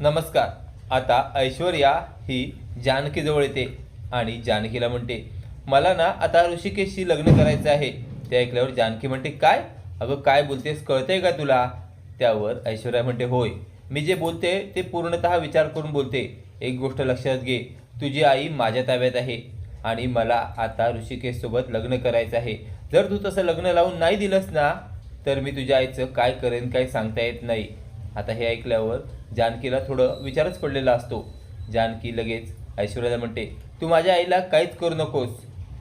नमस्कार. आता ऐश्वर्या ही जानकीजवळ येते आणि जानकीला म्हणते मला ना आता ऋषिकेशशी लग्न करायचं आहे. ते ऐकल्यावर जानकी म्हणते काय? अगं काय बोलतेस? कळतंय का तुला? त्यावर ऐश्वर्या म्हणते होय. मी जे बोलते ते पूर्णतः विचार करून बोलते. एक गोष्ट लक्षात घे. तुझी आई माझ्या ताब्यात आहे आणि मला आता ऋषिकेशसोबत लग्न करायचं आहे. जर तू तसं लग्न लावून नाही दिलंस ना तर मी तुझ्या आईचं काय करेन काय सांगता येत नाही. आता हे ऐकल्यावर जानकीला थोडं विचारच पडलेला असतो. जानकी लगेच ऐश्वर्याला म्हणते तू माझ्या आईला काहीच करू नकोस.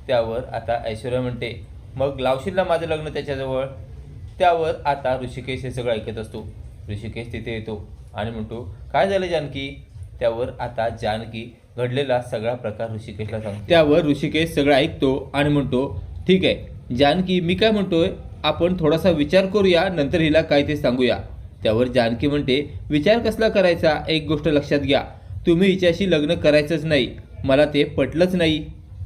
त्यावर आता ऐश्वर्या म्हणते मग लावशील माझं लग्न त्याच्याजवळ? त्यावर आता ऋषिकेश हे सगळं ऐकत असतो. ऋषिकेश तिथे येतो आणि म्हणतो काय झालं जानकी? त्यावर आता जानकी घडलेला सगळा प्रकार ऋषिकेशला सांगतो. त्यावर ऋषिकेश सगळं ऐकतो आणि म्हणतो ठीक आहे जानकी मी काय म्हणतोय? आपण थोडासा विचार करूया नंतर हिला काय ते सांगूया. त्यावर जानकी म्हणते विचार कसला करायचा? एक गोष्ट लक्षात घ्या. तुम्ही हिच्याशी लग्न करायचंच नाही. मला ते पटलंच नाही.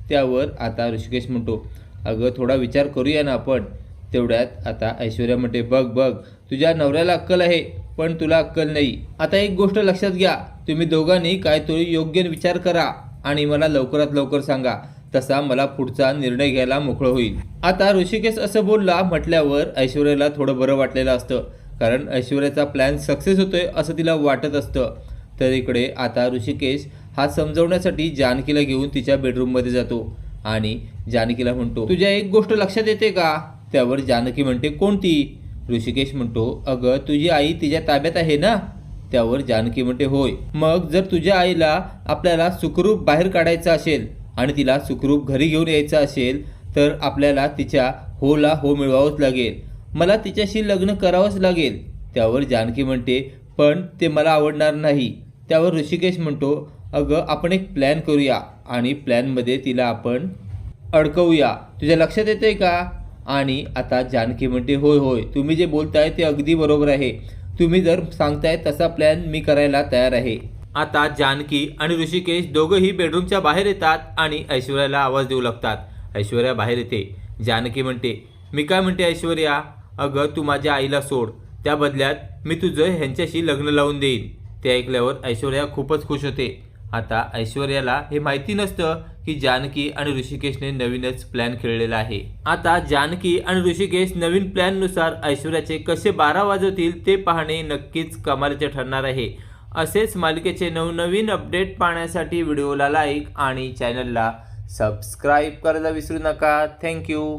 त्यावर आता ऋषिकेश म्हणतो अगं थोडा विचार करूया ना आपण. तेवढ्यात आता ऐश्वर्या म्हणते बघ बघ तुझ्या नवऱ्याला अक्कल आहे पण तुला अक्कल नाही. आता एक गोष्ट लक्षात घ्या. तुम्ही दोघांनी काय तरी योग्य विचार करा आणि मला लवकरात लवकर सांगा. तसा मला पुढचा निर्णय घ्यायला मोकळं होईल. आता ऋषिकेश असं बोलला म्हटल्यावर ऐश्वर्याला थोडं बरं वाटलेलं असतं. कारण ऐश्वर्याचा प्लॅन सक्सेस होतोय असं तिला वाटत असतं. तर इकडे आता ऋषिकेश हा समजवण्यासाठी जानकीला घेऊन तिच्या बेडरूममध्ये जातो आणि जानकीला म्हणतो तुझ्या एक गोष्ट लक्षात येते का? त्यावर जानकी म्हणते कोणती? ऋषिकेश म्हणतो अगं तुझी आई तिच्या ताब्यात आहे ना? त्यावर जानकी म्हणते होय. मग जर तुझ्या आईला आपल्याला सुखरूप बाहेर काढायचं असेल आणि तिला सुखरूप घरी घेऊन यायचं असेल तर आपल्याला तिच्या होला हो मिळवावंच लागेल. मला तिच्याशी लग्न करावंच लागेल. त्यावर जानकी म्हणते पण ते मला आवडणार नाही. त्यावर ऋषिकेश म्हणतो अगं आपण एक प्लॅन करूया आणि प्लॅनमध्ये तिला आपण अडकवूया. तुझ्या लक्षात येतंय का? आणि आता जानकी म्हणते होय होय तुम्ही जे बोलताय ते अगदी बरोबर आहे. तुम्ही जर सांगताय तसा प्लॅन मी करायला तयार आहे. आता जानकी आणि ऋषिकेश दोघंही बेडरूमच्या बाहेर येतात आणि ऐश्वर्याला आवाज देऊ लागतात. ऐश्वर्या बाहेर येते. जानकी म्हणते मी काय म्हणते ऐश्वर्या? अगं तू माझ्या आईला सोड. त्या बदल्यात मी तुझं ह्यांच्याशी लग्न लावून देईन. ते ऐकल्यावर ऐश्वर्या खूपच खुश होते. आता ऐश्वर्याला हे माहिती नसतं की जानकी आणि ऋषिकेशने नवीनच प्लॅन खेळलेला आहे. आता जानकी आणि ऋषिकेश नवीन प्लॅननुसार ऐश्वर्याचे कसे बारा वाजवतील ते पाहणे नक्कीच कमालीचे ठरणार आहे. असेच मालिकेचे नवनवीन अपडेट पाहण्यासाठी व्हिडिओला लाईक आणि चॅनलला सबस्क्राईब करायला विसरू नका. थँक्यू